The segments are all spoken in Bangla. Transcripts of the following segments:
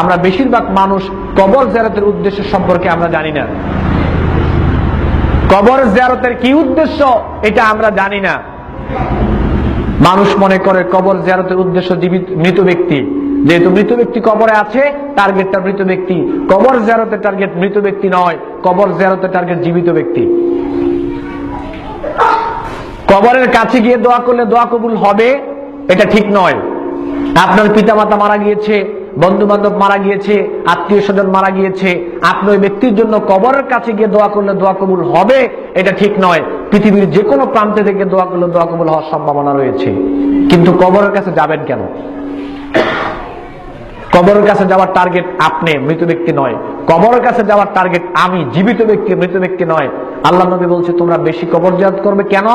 আমরা বেশিরভাগ মানুষ কবর জিয়ারতের উদ্দেশ্য সম্পর্কে আমরা জানি না। কবর জিয়ারতের কি উদ্দেশ্য, এটা আমরা জানি না। মানুষ মনে করে কবর জিয়ারতের উদ্দেশ্য জীবিত, মৃত ব্যক্তি। যেহেতু মৃত ব্যক্তি কবরে আছে টার্গেটটা মৃত ব্যক্তি। কবর জিয়ারতের টার্গেট মৃত ব্যক্তি নয়, কবর জিয়ারতের টার্গেট জীবিত ব্যক্তি। কবরের কাছে গিয়ে দোয়া করলে দোয়া কবুল হবে, এটা ঠিক নয়। আপনার পিতামাতা মারা গিয়েছে বন্ধু বান্ধব মারা গিয়েছে, আত্মীয় স্বজন মারা গিয়েছে, আপনি ওই ব্যক্তির জন্য কবরের কাছে গিয়ে দোয়া করলে দোয়া কবুল হবে? এটা ঠিক নয়। পৃথিবীর যে কোনো প্রান্তে থেকে দোয়া করলে দোয়া কবুল হওয়ার সম্ভাবনা রয়েছে। কিন্তু কবরের কাছে যাবেন কেন? কবরের কাছে যাওয়ার টার্গেট আপনি, মৃত ব্যক্তি নয়। কবরের কাছে যাওয়ার টার্গেট আমি, জীবিত ব্যক্তি, মৃত ব্যক্তি নয়। আল্লাহ নবী বলছে, তোমরা বেশি কবর জিয়ারত করবে কেন?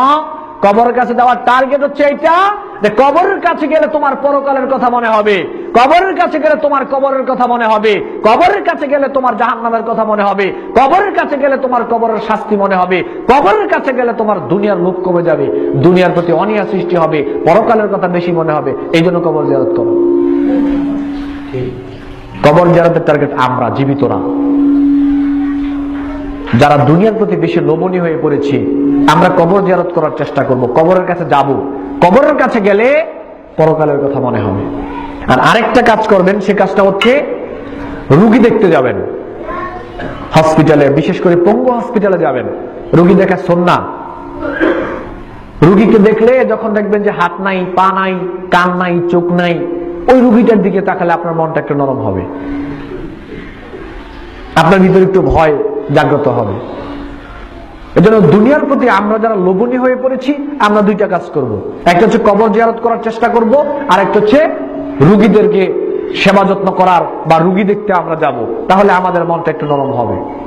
কবরের কাছে যাওয়ার টার্গেট হচ্ছে এইটা, যে কবরের কাছে গেলে তোমার পরকালের কথা মনে হবে। কবরের কাছে গেলে তোমার কবরের কথা মনে হবে, কবরের কাছে গেলে তোমার জাহান্নামের কথা মনে হবে, কবরের কাছে গেলে তোমার কবরের শাস্তি মনে হবে, কবরের কাছে গেলে তোমার দুনিয়ার মুখ কমে যাবে, দুনিয়ার প্রতি অনিয়া সৃষ্টি হবে, পরকালের কথা বেশি মনে হবে এই জন্য কবর জিয়ারত করো। কবর জিয়ারতের টার্গেট আমরা, জীবিতরা। যারা দুনিয়ার প্রতি বেশি লোভনীয় হয়ে পড়েছি, আমরা কবর জিয়ারত করার চেষ্টা করব, কবরের কাছে যাব, কবরের কাছে গেলে পরকালের কথা মনে হবে। আর আরেকটা কাজ করবেন, সে কাজটা হচ্ছে রুগী দেখতে যাবেন। হসপিটালে, বিশেষ করে পঙ্গু হসপিটালে যাবেন। রুগী দেখা সন্না। রুগীকে দেখলে যখন দেখবেন যে হাত নাই, পা নাই, কান নাই, চোখ নাই, ওই রুগীটার দিকে তাকালে আপনার মনটা একটু নরম হবে। আপনার ভিতরে একটু ভয় জাগ্রত হবে। এজন্য দুনিয়ার প্রতি আমরা যারা লোভনীয় হয়ে পড়েছি, আমরা দুইটা কাজ করব। একটা হচ্ছে কবর জিয়ারত করার চেষ্টা করব আর একটা হচ্ছে রুগীদেরকে সেবা যত্ন করার বা রুগী দেখতে আমরা যাব, তাহলে আমাদের মনটা একটু নরম হবে।